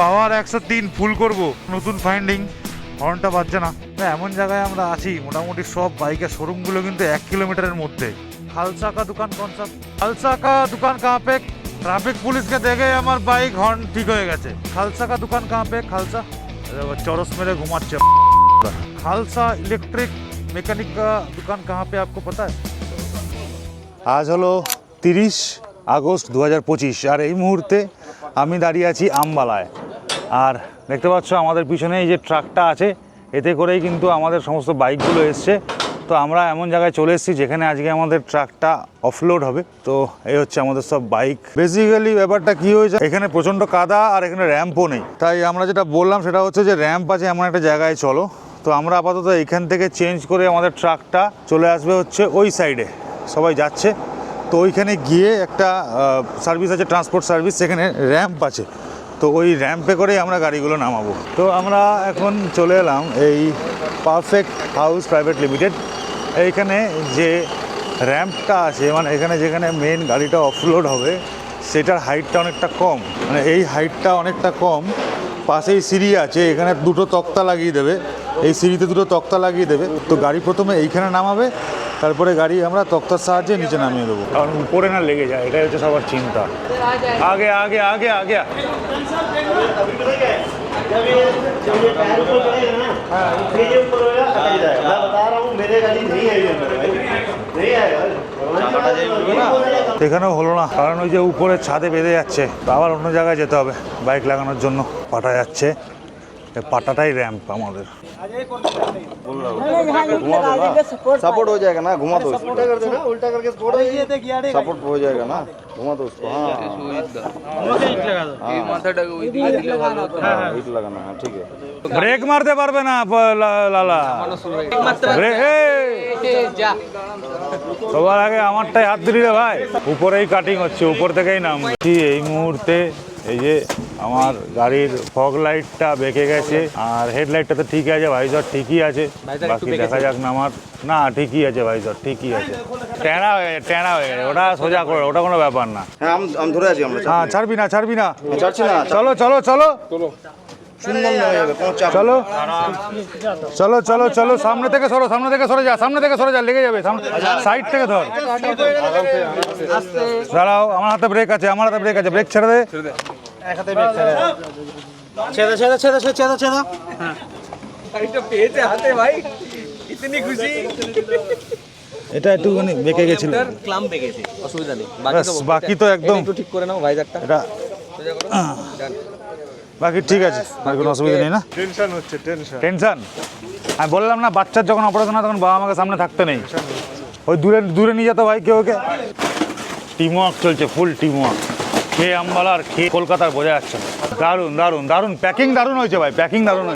পাওয়ার একশো তিন ফুল করব। নতুন ফাইন্ডিং হর্নটা বাজছে না। এমন জায়গায় আমরা আছি, মোটামুটি সব বাইকের শোরুমগুলো কিন্তু এক কিলোমিটারের মধ্যে। खालसा দোকান दुकान कौन দোকান खालसा का दुकान कहाँ पे ट्रैफिक पुलिस के देखे हमार बाइक हॉर्न ठीक हो गए खालसा का दुकान कहाँ पे खालसा चौरस मेरे घुमा खालसा इलेक्ट्रिक मेकानिक আজ হলো তিরিশ আগস্ট দু হাজার পঁচিশ, আর এই মুহূর্তে আমি দাঁড়িয়ে আছি আমবালায়। আর দেখতে পাচ্ছ আমাদের পিছনে এই যে ট্রাকটা আছে, এতে করেই কিন্তু আমাদের সমস্ত বাইকগুলো এসছে। তো আমরা এমন জায়গায় চলে এসেছি যেখানে আজকে আমাদের ট্রাকটা অফলোড হবে। তো এই হচ্ছে আমাদের সব বাইক। বেসিক্যালি ব্যাপারটা কি হয়েছে, এখানে প্রচণ্ড কাদা আর এখানে র্যাম্পও নেই। তাই আমরা যেটা বললাম সেটা হচ্ছে যে র্যাম্প আছে এমন একটা জায়গায় চলো। তো আমরা আপাতত এখান থেকে চেঞ্জ করে আমাদের ট্রাকটা চলে আসবে হচ্ছে ওই সাইডে সবাই যাচ্ছে। তো ওইখানে গিয়ে একটা সার্ভিস আছে ট্রান্সপোর্ট সার্ভিস সেখানে র্যাম্প আছে। তো ওই র্যাম্পে করেই আমরা গাড়িগুলো নামাবো। তো আমরা এখন চলে এলাম এই পারফেক্ট হাউস প্রাইভেট লিমিটেড এইখানে যে র্যাম্পটা আছে মানে এখানে যেখানে মেন গাড়িটা অফলোড হবে, সেটার হাইটটা অনেকটা কম। মানে এই হাইটটা অনেকটা কম। পাশেই সিঁড়ি আছে, এখানে দুটো তক্তা লাগিয়ে দেবে। এই সিঁড়িতে দুটো তক্তা লাগিয়ে দেবে। তো গাড়ি প্রথমে এইখানে নামাবে তারপরে গাড়ি আমরা তক্তার সাহায্যে নিচে নামিয়ে দেবো। কারণ উপরে না লেগে যায় এটাই হচ্ছে সবার চিন্তা। আগে আগে আগে আগে। এখানেও হলো না। কারণ ওই যে উপরে ছাদে বেঁধে যাচ্ছে আবার অন্য জায়গায় যেতে হবে বাইক লাগানোর জন্য। পাঠা যাচ্ছে। এই পাটাটাই র্যাম্প আমাদের सपोर्ट हो जाएगा ना घुमा दो उसको उल्टा कर देना उल्टा करके सपोर्ट सपोर्ट हो जाएगा ना घुमा दो उसको हाँ हाँ ईट लगाना है ठीक है ব্রেক মারতে পারবে না প- লা- লালা ব্রেক এই! সবার আগে আমারটাই হাত দিলি রে ভাই উপরেই কাটিং হচ্ছে উপর থেকেই নাম এই মুহূর্তে এই যে আমার গাড়ির ফগ লাইটটা বেঁকে গেছে আর হেডলাইটটা তো ঠিকই আছে ভাইজর ঠিকই আছে। বাকি দেখা যাক না আমার না ঠিকই আছে ভাইজর ঠিকই আছে। টেনা হয়ে গেছে টেনা হয়ে গেছে ওটা সোজা করে ওটা কোনো ব্যাপার না। হ্যাঁ আমি ধরে আছি আমরা হ্যাঁ ছাড়বি না ছাড়বি না। চলো চলো চলো। চলো চলো। চলো চলো চলো সামনে থেকে সরো সামনে থেকে সরে যা সামনে থেকে সরে যা লেগে যাবে সাইড থেকে ধর। দাঁড়াও আমার হাতে ব্রেক আছে আমার হাতে ব্রেক আছে ব্রেক ছেড়ে দে। ভাই। এটা একটুখানি বাকি তো একদম ঠিক করে নাও ভাইজারটা বাকি ঠিক আছে আর কোনো অসুবিধা নেই না? টেনশন হচ্ছে টেনশন। টেনশন? আমি বললাম না বাচ্চার যখন অপারেশন হয় তখন বাবা মাকে সামনে থাকতে নেই। ওই দূরে দূরে নিয়ে যেত ভাই কেউ ওকে টিম ওয়ার্ক চলছে ফুল টিম ওয়ার্ক খেয়ে আম্বালা আর খেয়ে কলকাতার বোঝা যাচ্ছে না। দারুণ দারুণ দারুণ প্যাকিং দারুণ হয়েছে ভাই প্যাকিং দারুণ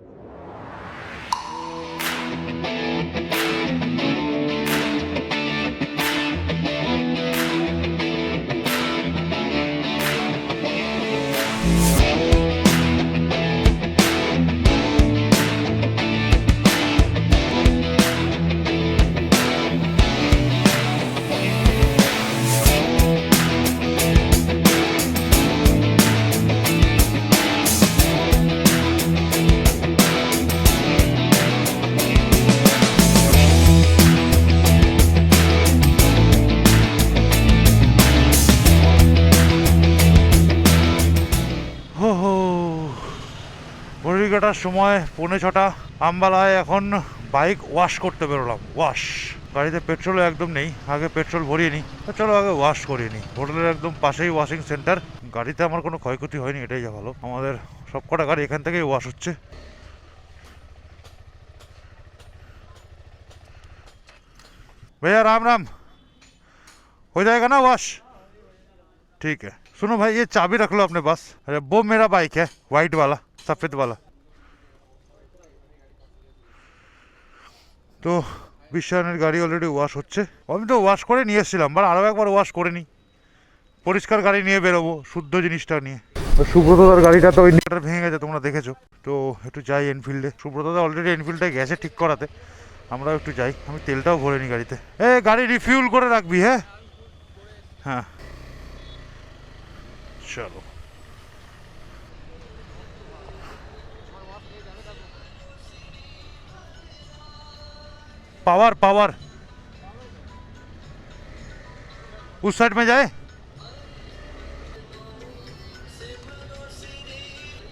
কাটার সময় পৌনে ছটা আমবালায় এখন বাইক ওয়াশ করতে বেরোলাম ওয়াশ গাড়িতে পেট্রোলও একদম নেই আগে পেট্রোল ভরিয়ে নিই তো চলো আগে ওয়াশ করিয়ে নিই হোটেলের একদম পাশেই ওয়াশিং সেন্টার গাড়িতে আমার কোনো ক্ষয়ক্ষতি হয়নি এটাই যা ভালো আমাদের সব কটা গাড়ি এখান থেকেই ওয়াশ হচ্ছে भैया राम राम हो जाएगा ना वॉश ठीक है सुनो भाई ये चाबी रख लो अपने पास अरे वो मेरा बाइक है वाइट वाला सफ़ेद वाला তো বিশ্বায়নের গাড়ি অলরেডি ওয়াশ হচ্ছে। আমি তো ওয়াশ করে নিয়ে এসেছিলাম বাট আরও একবার ওয়াশ করে নিই। পরিষ্কার গাড়ি নিয়ে বেরোবো, শুদ্ধ জিনিসটা নিয়ে। সুব্রতদার গাড়িটা তো ওই ভেঙে গেছে, তোমরা দেখেছ। তো একটু যাই এনফিল্ডে সুব্রতদা অলরেডি এনফিল্ডে গেছে ঠিক করাতে। আমরাও একটু যাই, আমি তেলটাও ভরে নিই গাড়িতে। এ, গাড়ি রিফিউল করে রাখবি হ্যাঁ? হ্যাঁ। চলো। पावर पावर उस साइड में जाए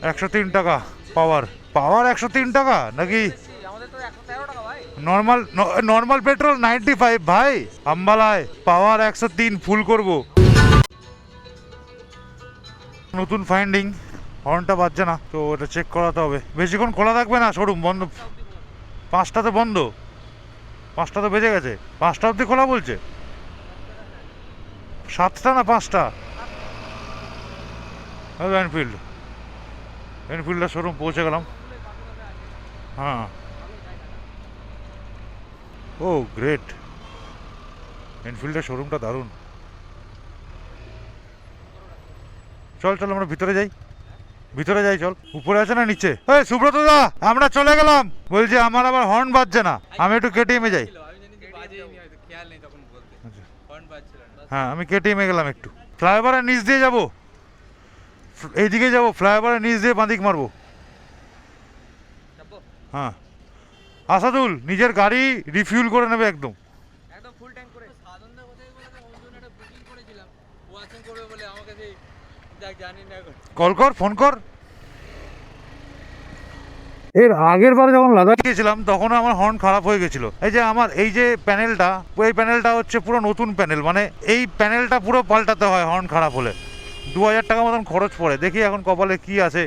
একশো তিন টাকা পাওয়ার পাওয়ার একশো তিন টাকা নাকি normal normal petrol ninety five ভাই আম্বালায় পাওয়ার একশো তিন ফুল করব নতুন ফাইন্ডিং হর্নটা বাজছে না তো ওটা চেক করাতে হবে বেশিক্ষণ খোলা থাকবে না শোরুম বন্ধ পাঁচটাতে বন্ধ পাঁচটা তো বেজে গেছে। পাঁচটা অবধি খোলা বলছে। সাতটা না পাঁচটা? এনফিল্ড এনফিল্ডের শোরুম পৌঁছে গেলাম। হ্যাঁ। ও গ্রেট এনফিল্ডের শোরুমটা দারুণ। চল চল, আমরা ভিতরে যাই। ভিতরে যাই চল। উপরে আছে না নিচে? এই সুব্রত দা আমরা চলে গেলাম। বলছি আমার আবার হর্ন বাজছে না। আমি একটু কেটিএমে যাই। আচ্ছা। হ্যাঁ আমি কেটিএমে গেলাম একটু। ফ্লাইওভারের নিচ দিয়ে যাব। এইদিকে যাব ফ্লাইওভারের নিচ দিয়ে বাঁদিক মারবো। হ্যাঁ। আসাদুল নিজের গাড়ি রিফিউল করে নেবে একদম ফুল ট্যাঙ্ক করে সাধন দা কোথায় বলে তো ওর জন্য একটা বুকিং করেছিলাম ওয়াচিং করবে বলে আমাকে সেই যাক জানি না এখন কল কর ফোন কর এর আগের বার যখন লাদাখ গিয়েছিলাম তখন আমার হর্ন খারাপ হয়ে গেছিল এই যে আমার এই যে প্যানেলটা এই প্যানেলটা হচ্ছে পুরো নতুন প্যানেল মানে এই প্যানেলটা পুরো পাল্টাতে হয় হর্ন খারাপ হলে দু হাজার টাকা মতন খরচ পড়ে দেখি এখন কপালে কি আছে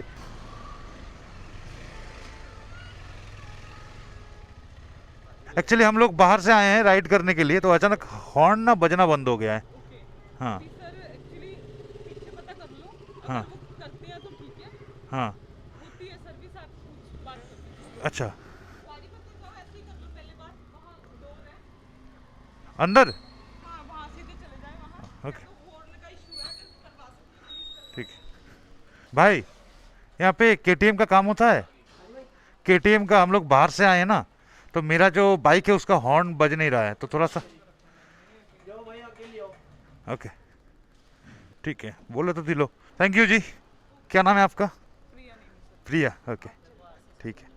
एक्चुअली हम लोग बाहर से आए हैं राइड करने के लिए तो अचानक हॉर्न ना बजना बंद हो गया है हाँ सर एक्चुअली पीछे पता कर लो हाँ वो करते हैं तो ठीक हाँ। अच्छा। अंदर? हाँ, ओके। ठीक। भाई यहाँ पे के का काम होता है। के का हम लोग बाहर से आए हैं ना तो मेरा जो बाइक है उसका हॉर्न बज नहीं रहा है तो थोड़ा सा। ओके। ठीक है बोले तो दिलो। Thank you ji. क्या नाम है आपका? प्रिया ओके ठीक है।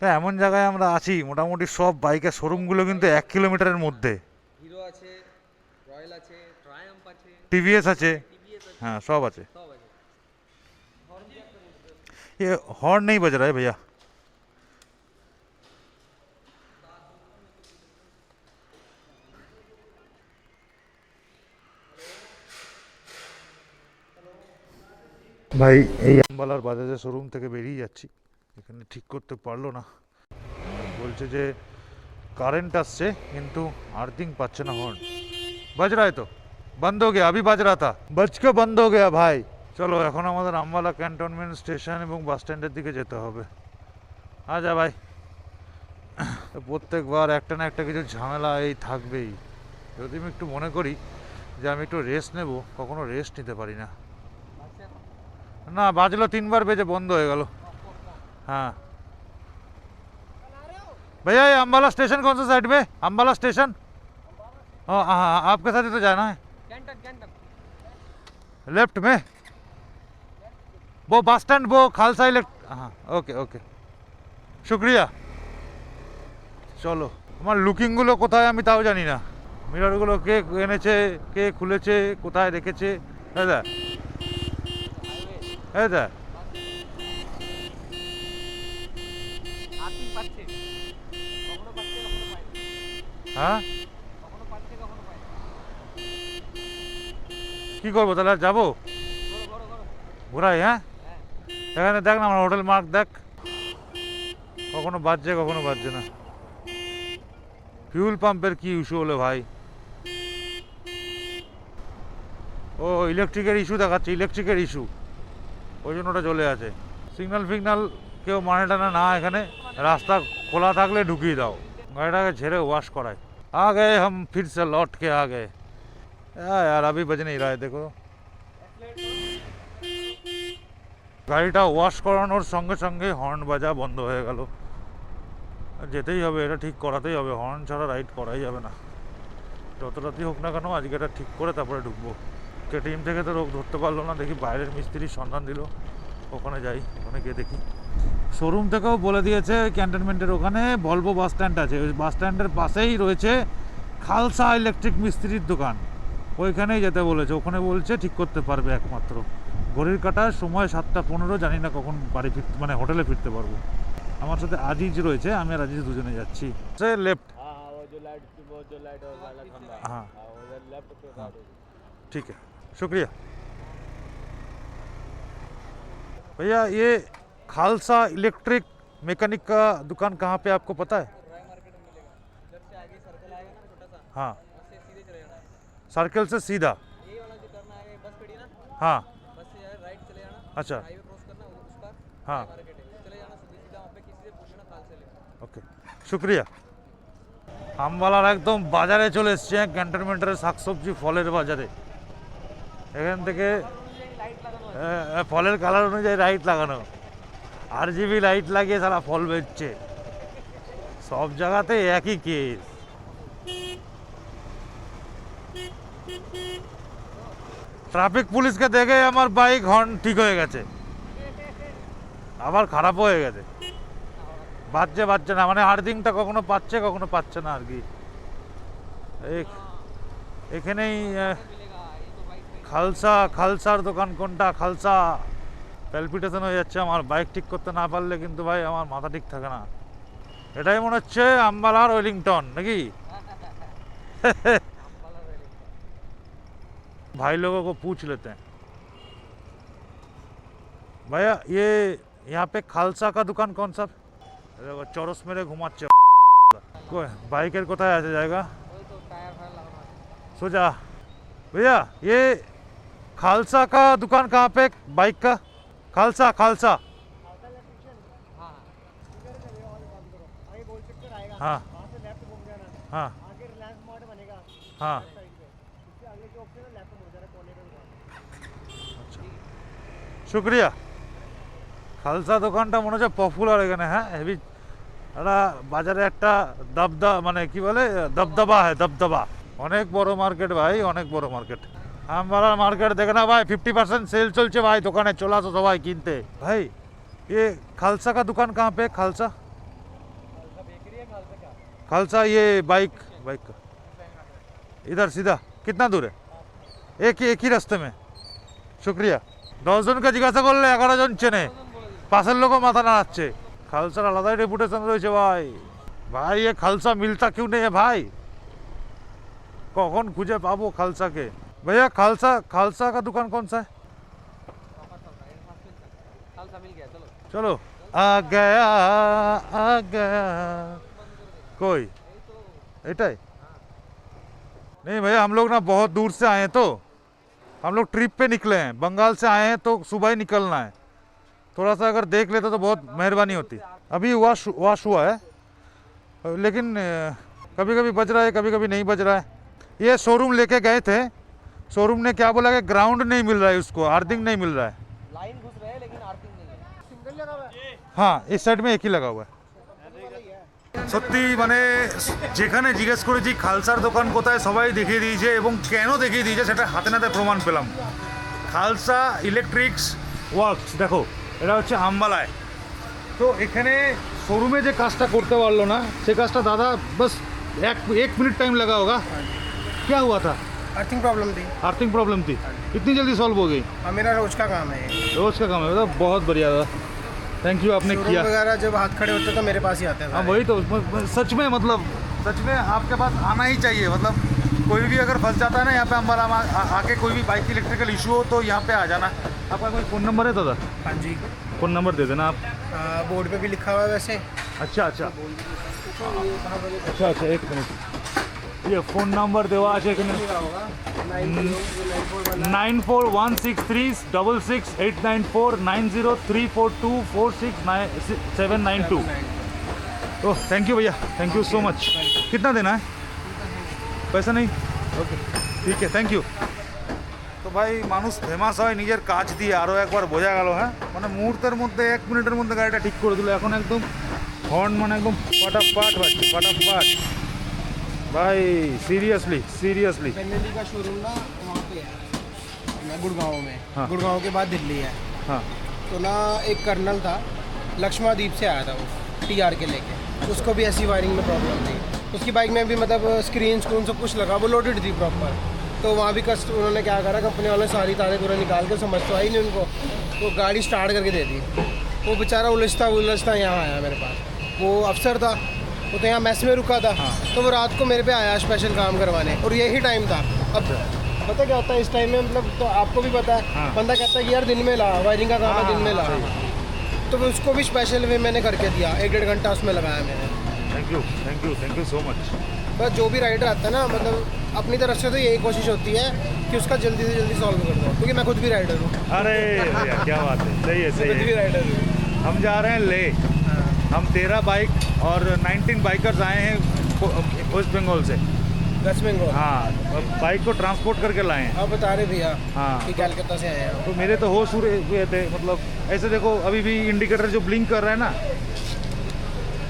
তা এমন জায়গায় আমরা আছি মোটামুটি সব বাইকের শোরুমগুলো কিন্তু এক কিলোমিটারের মধ্যে হিরো আছে রয়্যাল আছে ট্রায়াম্প আছে টিভিএস আছে টিভিএস আছে हाँ सब আছে সব আছে ये हॉर्न नहीं बज रहा है भैया ভাই এই আম্বালার বাজাজের শোরুম থেকে বেরিয়ে যাচ্ছি এখানে ঠিক করতে পারল না। বলছে যে কারেন্ট আসছে, কিন্তু আর্থিং পাচ্ছে না হর্ন বাজ রায় তো। বন্ধ হয়ে গেয়া আবি বাজ রা তা বাজকে বন্ধ হয়ে গেয়া ভাই। চলো, এখন আমাদের আম্বালা ক্যান্টনমেন্ট স্টেশন এবং বাস স্ট্যান্ডের দিকে যেতে হবে। আ যা ভাই প্রত্যেকবার একটা না একটা কিছু ঝামেলা এই থাকবেই। যদি আমি একটু মনে করি যে আমি একটু রেস্ট নেব, কখনো রেস্ট নিতে পারি না। না, বাজলো তিনবার বেজে বন্ধ হয়ে গেল। हाँ भैया ये अम्बाला स्टेशन कौन सा साइड में अम्बाला स्टेशन हाँ हाँ हाँ, आपके साथ ही तो जाना है ক্যান্টন ক্যান্টন लेफ्ट में वो बस स्टैंड वो खालसा इलेक्ट हाँ ओके ओके শুক্রিয়া চলো আমার লুকিংগুলো কোথায় আমি তাও জানি না মিররগুলো কে এনেছে কে খুলেছে কোথায় রেখেছে এই দেখ এই দেখ হ্যাঁ। কি করব তাহলে, আর যাব? ঘোরো ঘোরো ঘোরো ঘোরাই হ্যাঁ? এখানে দেখ না আমার হোটেল মার্ক, দেখ। কখনো বাজছে কখনো বাজছে না। ফিউল পাম্পের কি ইস্যু হলো ভাই? ও ইলেকট্রিকের ইস্যু দেখাচ্ছে ইলেকট্রিকের ইস্যু ওই জন্য ওটা চলে আছে। সিগন্যাল ফিগনাল কেউ মানে টানা না এখানে। রাস্তা খোলা থাকলে ঢুকিয়ে দাও। গাড়িটাকে ঝেড়ে ওয়াশ করায়। आ गए हम फिर से लौट के आ गए या यार अभी बज नहीं रहा है देखो গাড়িটা ওয়াশ করানোর সঙ্গে সঙ্গে হর্ন বাজা বন্ধ হয়ে গেল যেতেই হবে এটা ঠিক করাতেই হবে হর্ন ছাড়া রাইড করাই যাবে না যত রাতেই হোক না কেন আজকে এটা ঠিক করে তারপরে ঢুকবো কেটিএম থেকে তো রোগ ধরতে পারলো না দেখি বাইরের মিস্ত্রির সন্ধান দিল ওখানে যাই ওখানে গিয়ে দেখি শোরুম থেকেও বলে দিয়েছে ক্যান্টনমেন্টের ওখানে ভলভো বাস স্ট্যান্ড আছে ওই বাস স্ট্যান্ডের পাশেই রয়েছে খালসা ইলেকট্রিক মিস্ত্রির দোকান ওইখানেই যেতে বলেছে ওখানে বলছে ঠিক করতে পারবে একমাত্র ঘড়ির কাটার সময় সাতটা পনেরো জানি না কখন বাড়ি ফিরতে মানে হোটেলে ফিরতে পারবো আমার সাথে আজিজ রয়েছে আমি আর আজিজ দুজনে যাচ্ছি সে লেফট हाँ हाँ ठीक है शुक्रिया भैया ये खालसा इलेक्ट्रिक मैकेनिक का दुकान कहाँ पे आपको पता है रॉय मार्केट में मिलेगा इधर से आगे सर्कल आएगा ना छोटा सा हाँ वहाँ से सीधे चले जाना है सर्कल से सीधा यही वाला जो करना है बस खड़ी है ना हाँ बस से यार राइट चले जाना अच्छा हाईवे क्रॉस करना उस उस पार हाँ। रॉय मार्केट है चले जाना सीधे सीधा वहाँ पे किसी से पूछना काल से ले ওকে শুক্রিয়া আমবালার একদম বাজারে চলে এসছে ক্যান্টনমেন্টের শাকসবজি ফলের বাজারে এখান থেকে হ্যাঁ, হ্যাঁ, ফলের কালার অনুযায়ী লাইট লাগানো আর জিবি লাইট লাগিয়ে সারা ফল বেচছে সব জায়গাতে একই কেস ট্রাফিক পুলিশকে দেখে আমার বাইক হর্ন ঠিক হয়ে গেছে। আবার খারাপও হয়ে গেছে। বাজছে বাজছে না। মানে আর্থিংটা কখনো পাচ্ছে কখনো পাচ্ছে না আর কি। এখানেই খালসা, খালসার দোকান কোনটা? খালসা। প্যালপিটেশন হয়ে যাচ্ছে আমার বাইক ঠিক করতে না পারলে কিন্তু ভাই আমার মাথা ঠিক থাকে না এটাই মনে হচ্ছে আম্বালার ওয়েলিংটন নাকি भाई लोगों को पूछ लेते हैं भैया ये यहाँ पे खालसा का दुकान कौन सा দেখো, চরস মেরে ঘুমাচ্ছে কই- বাইকের কোথায় আছে জায়গা वही तो टायर फायर लगाना है सोचा भैया ये खालसा का दुकान कहाँ पे बाइक का खालसा खालसा हाँ आगे गोल चक्कर आएगा हाँ वहाँ से लेफ्ट घूम जाना हाँ आगे रिलायंस मार्ट बनेगा हाँ साइड पे उसके आगे जो ऑप्शन है लेफ्ट मुड़ जाना कोने पे दुकान শুক্রিয়া খালসা দোকানটা মনে হচ্ছে পপুলার এখানে হ্যাঁ হেভি একটা বাজারে একটা দবদা মানে কি বলে দবদবা হয় দবদবা অনেক বড় মার্কেট ভাই অনেক বড় মার্কেট আমবাড়ার মার্কেট দেখে না ভাই ফিফটি পার্সেন্ট সেল চলছে ভাই দোকানে চলে আসো সবাই কিনতে ভাই ये खालसा का दुकान कहाँ पे है खालसा खालसा ये बाइक बाइक का इधर सीधा कितना दूर है एक ही एक ही रास्ते में শুক্রিয়া দশজনকে জিজ্ঞাসা করলে এগারো জন চেনে পাশের লোকও মাথা নাড়াচ্ছে খালসার আলাদাই রেপুটেশন রয়েছে ভাই ভাই এ খালসা মিলতা কিউ নেই है ভাই কখন খুঁজে পাবো খালসাকে भैया, खालसा खालसा का दुकान कौन सा है? चलो, आ गया आ गया। कोई? एटाई? नहीं भैया, हम लोग ना बहुत दूर से आए हैं तो। हम लोग ट्रिप पे निकले हैं। बंगाल से आए हैं तो सुबह ही निकलना है। थोड़ा सा अगर देख लेते तो बहुत मेहरबानी होती। अभी वॉश वॉश हुआ है। लेकिन कभी कभी बज रहा है कभी कभी नहीं बज रहा है। ये शोरूम लेके गए थे। शोरूम ने क्या बोला कि ग्राउंड नहीं मिल रहा है उसको आर्थिंग नहीं मिल रहा है लाइन घुस रहे हैं लेकिन आर्थिंग नहीं है सिंगल लगा हुआ है হ্যাঁ এই সাইড মে একই লাগা হুয়া সত্যি মানে যেখানে জিজ্ঞেস করেছি খালসার দোকান কোথায় সবাই দেখিয়ে দিয়েছে এবং কেন দেখিয়ে দিয়েছে সেটা হাতে নাতে প্রমাণ পেলাম খালসা ইলেকট্রিক্স ওয়ার্কস দেখো এটা হচ্ছে আম্বালায় তো এখানে শোরুমে যে কাজটা করতে পারলো না সে কাজটা দাদা বাস এক এক মিনিট टाइम लगा होगा क्या हुआ था अर्थिंग प्रॉब्लम थी। आर्थिंग प्रॉब्लम थी। इतनी जल्दी सॉल्व हो गई। हाँ मेरा रोज का काम है। रोज का काम है मतलब बहुत बढ़िया था। थैंक यू आपने किया। वगैरह जब हाथ खड़े होते तो मेरे पास ही आते हैं हाँ वही तो सच में मतलब सच में आपके पास आना ही चाहिए। मतलब कोई भी अगर फंस जाता है ना यहाँ पे हमारा आके कोई भी बाइक इलेक्ट्रिकल इशू हो तो यहाँ पे आ जाना। आपका कोई फ़ोन नंबर है दादा? हाँ जी। फ़ोन नंबर दे देना आप। बोर्ड पे भी लिखा हुआ है वैसे। अच्छा अच्छा। अच्छा अच्छा एक मिनट ये फ़ोन नंबर देवा आज एक ना nine four one six three double six eight nine four nine zero three four two four six nine seven nine two oh thank you भैया थैंक यू सो मच कितना देना है पैसा नहीं ओके ठीक है थैंक यू तो भाई मानुष फेमास है निजे काज दिए और एक बार बोझा गया हाँ मैं मुहूर्त मध्य एक मिनटर मध्य गाड़ी ठीक कर दिल एकदम हर्न मैं एकदम पाटाफाट बाटाफाट भाई सीरियसली सीरियसली फैमिली का शोरूम ना वहाँ पे है गुड़गांव में। हाँ। गुड़गांव के बाद दिल्ली है। हाँ। तो ना एक कर्नल था लक्ष्मादीप से आया था वो टी आर के लेके। उसको भी ऐसी वायरिंग में प्रॉब्लम थी। उसकी बाइक में भी मतलब स्क्रीन स्क्रून सब कुछ लगा वो लोडेड थी प्रॉपर तो वहाँ भी कस्ट उन्होंने क्या करा कंपनी वालों ने सारी तारे पूरे निकाल के समझ तो आई नहीं उनको तो गाड़ी स्टार्ट करके दे दी। वो बेचारा उलझता उलझता यहाँ आया मेरे पास। वो अफसर था वो तो यहाँ मैस में रुका था। हाँ। तो वो रात को मेरे पे आया स्पेशल काम करवाने। और यही टाइम था। अब पता क्या होता है इस टाइम में मतलब तो आपको भी पता है हाँ। बंदा कहता है कि यार दिन में ला वायरिंग का काम है दिन में ला। तो मैं उसको भी स्पेशल वे मैंने करके दिया। एक डेढ़ घंटा उसमें लगाया मैंने। Thank you thank you thank you so much बस जो भी राइडर आता है ना मतलब अपनी तरफ़ से तो यही कोशिश होती है कि उसका जल्दी से जल्दी सॉल्व कर दो। क्योंकि मैं खुद भी राइडर हूँ। अरे क्या बात है। सही है सही है। हम जा रहे हैं ले। हम तेरह बाइक और 19 बाइकर्स आए हैं वेस्ट बंगाल से। वेस्ट बंगाल हाँ बाइक को ट्रांसपोर्ट करके लाए हैं। आप बता रहे भैया हाँ। कि कलकत्ता से आए हैं तो मेरे तो होश उड़े हुए थे मतलब ऐसे देखो अभी भी इंडिकेटर जो ब्लिंक कर रहा है ना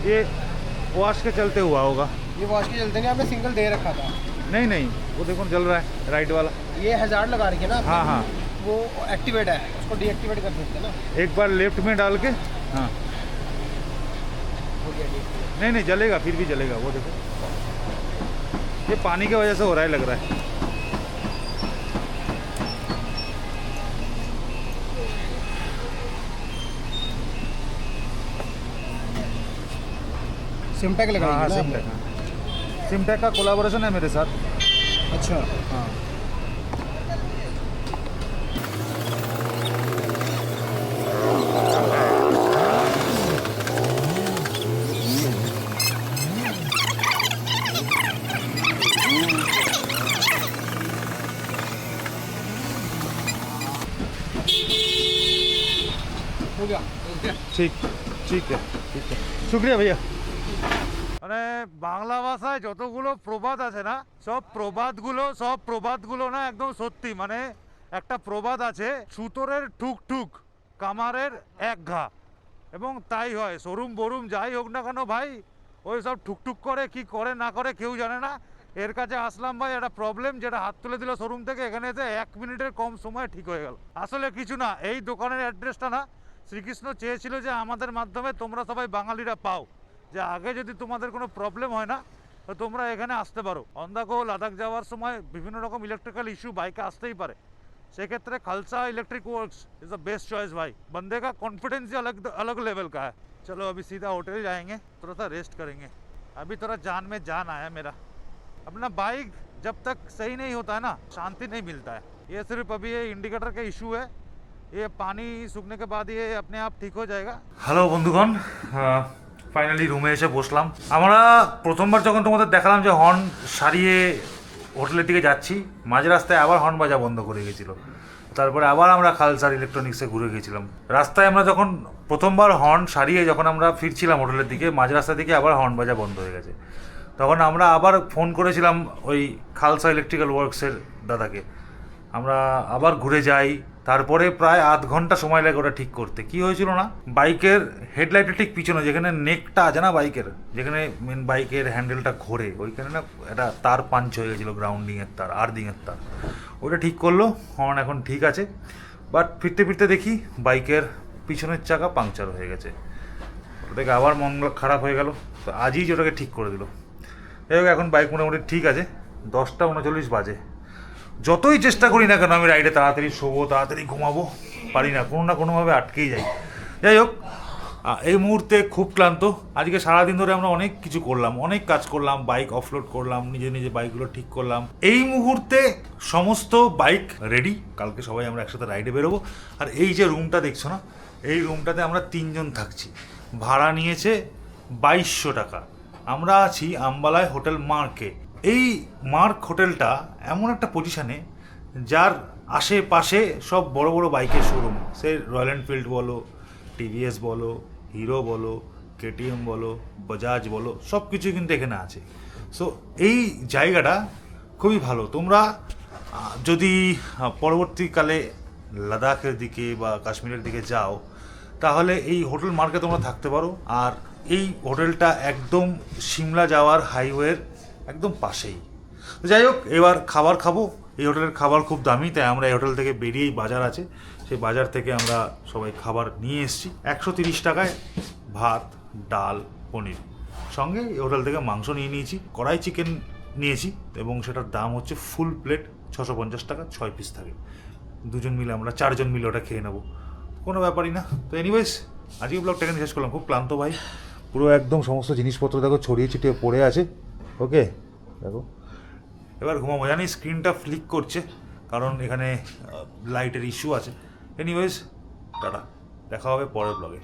ये वॉश के चलते हुआ होगा। ये वॉश के चलते नहीं आपने सिंगल दे रखा था। नहीं नहीं वो देखो जल रहा है राइट वाला। ये हज़ार लगा रखी है ना हाँ हाँ। वो एक्टिवेट है उसको डीएक्टिवेट कर सकते हैं ना। एक बार लेफ़्ट में डाल के हाँ। नहीं नहीं जलेगा फिर भी जलेगा वो देखो। ये पानी की वजह से हो रहा है लग रहा है। सिमटेक लगाई हाँ सिमटेक हाँ। सिमटेक का कोलाबोरेशन है मेरे साथ। अच्छा। हो। ঠিক ঠিক ঠিক শুক্রিয়া ভাইয়া। মানে বাংলা ভাষায় যতগুলো প্রবাদ আছে না, সব প্রবাদগুলো সব প্রবাদগুলো না একদম সত্যি। মানে একটা প্রবাদ আছে, সুতোরের ঠুক ঠুক কামারের এক ঘা। এবং তাই হয় শোরুম বরুম যাই হোক না কেন ভাই, ওই সব ঠুকঠুক করে কি করে না করে কেউ জানে না। এর কাছে আসলাম ভাই, একটা প্রবলেম যেটা হাত তুলে দিল শোরুম থেকে, এখানে এসে এক মিনিটের কম সময় ঠিক হয়ে গেল। আসলে কিছু না, এই দোকানের অ্যাড্রেসটা না শ্রীকৃষ্ণ চেয়েছিল যে আমাদের মাধ্যমে তোমরা সবাই বাঙালিরা পাও যে আগে যদি তোমাদের কোনো প্রবলেম হয় না তো তোমরা এখানে আসতে পারো অন্দাকো লাদাখ যাওয়ার সময় বিভিন্ন রকম ইলেকট্রিক্যাল ইস্যু বাইকে আসতেই পারে সেক্ষেত্রে Khalsa electric works is the best choice भाई बंदे का कॉन्फिडेंस ही अलग अलग लेवल का है चलो अभी सीधा होटल जाएंगे थोड़ा सा रेस्ट करेंगे अभी थोड़ा जान में जान आया मेरा अपना बाइक जब तक सही नहीं होता है ना शांति नहीं मिलता है ये सिर्फ अभी ये इंडिकेटर का इशू है ये पानी सूखने के बाद ये अपने आप ठीक हो जाएगा হ্যালো বন্ধুগণ ফাইনালি রুমে এসে বসলাম আমরা প্রথমবার যখন তোমাদের দেখালাম যে হর্ন সারিয়ে হোটেলের দিকে যাচ্ছি মাঝ রাস্তায় আবার হর্ন বাজা বন্ধ করে গেছিলো তারপরে আবার আমরা খালসার ইলেকট্রনিক্সে ঘুরে গেছিলাম রাস্তায় আমরা যখন প্রথমবার হর্ন সারিয়ে যখন আমরা ফিরছিলাম হোটেলের দিকে মাঝ রাস্তা দিকে আবার হর্ন বাজা বন্ধ হয়ে গেছে তখন আমরা আবার ফোন করেছিলাম ওই খালসা ইলেকট্রিক্যাল ওয়ার্কসের দাদাকে আমরা আবার ঘুরে যাই তারপরে প্রায় আধ ঘণ্টা সময় লাগে ওটা ঠিক করতে। কি হয়েছিল না? বাইকের হেডলাইটের ঠিক পিছনে, যেখানে নেকটা আছে না বাইকের, যেখানে মেন বাইকের হ্যান্ডেলটা ঘোরে, ওইখানে না একটা তার পাঞ্চ হয়ে গেছিল গ্রাউন্ডিংয়ের তার আর্দিংয়ের তার। ওটা ঠিক করল হর্ন এখন ঠিক আছে। বাট ফিরতে ফিরতে দেখি বাইকের পিছনের চাকা পাংচার হয়ে গেছে। ওটা থেকে আবার মন খারাপ হয়ে গেল। তো আজই ওটাকে ঠিক করে দিল। যাই এখন বাইক মোটামুটি ঠিক আছে। দশটা উনচল্লিশ বাজে। যতই চেষ্টা করি না কেন আমি রাইডে তাড়াতাড়ি শোবো, তাড়াতাড়ি ঘুমাবো, পারি না, কোনো না কোনোভাবে আটকেই যাই। যাই হোক এই মুহূর্তে খুব ক্লান্ত। আজকে সারাদিন ধরে আমরা অনেক কিছু করলাম, অনেক কাজ করলাম বাইক অফলোড করলাম, নিজে নিজে বাইকগুলো ঠিক করলাম। এই মুহূর্তে সমস্ত বাইক রেডি কালকে সবাই আমরা একসাথে রাইডে বেরোবো। আর এই যে রুমটা দেখছ না, এই রুমটাতে আমরা তিনজন থাকছি। ভাড়া নিয়েছে বাইশশো টাকা। আমরা আছি আম্বালায় হোটেল মার্কে। এই মার্ক হোটেলটা এমন একটা পজিশানে যার আশেপাশে সব বড় বড় বাইকের শোরুম সে রয়্যাল এনফিল্ড বলো টিভিএস বলো হিরো বলো কেটিএম বলো বাজাজ বলো, সব কিছু কিন্তু এখানে আছে। সো এই জায়গাটা খুবই ভালো। তোমরা যদি পরবর্তীকালে লাদাখের দিকে বা কাশ্মীরের দিকে যাও, তাহলে এই হোটেল মার্কে তোমরা থাকতে পারো। আর এই হোটেলটা একদম সিমলা যাওয়ার হাইওয়ের একদম পাশেই। যাই হোক, এবার খাবার খাব। এই হোটেলের খাবার খুব দামি, তাই আমরা এই হোটেল থেকে বেরিয়েই বাজার আছে। সেই বাজার থেকে আমরা সবাই খাবার নিয়ে এসেছি। একশো তিরিশ টাকায় ভাত, ডাল, পনির। সঙ্গে এই হোটেল থেকে মাংস নিয়ে নিয়েছি, কড়াই চিকেন নিয়েছি এবং সেটার দাম হচ্ছে ফুল প্লেট ছশো পঞ্চাশ টাকা, ছয় পিস থাকে। দুজন মিলে আমরা চারজন মিলে ওটা খেয়ে নেব। কোনো ব্যাপারই না। তো এনিওয়েজ আজকে ব্লগটা এখানে শেষ করলাম। খুব ক্লান্ত ভাই। পুরো একদম সমস্ত জিনিসপত্র দেখো, ছড়িয়ে ছিটিয়ে পড়ে আছে। ওকে, দেখো। এবার ঘুমাবো। জানি স্ক্রিনটা ফ্লিক করছে, কারণ এখানে লাইটের ইস্যু আছে। Anyways tata. দেখা হবে পরের ব্লগে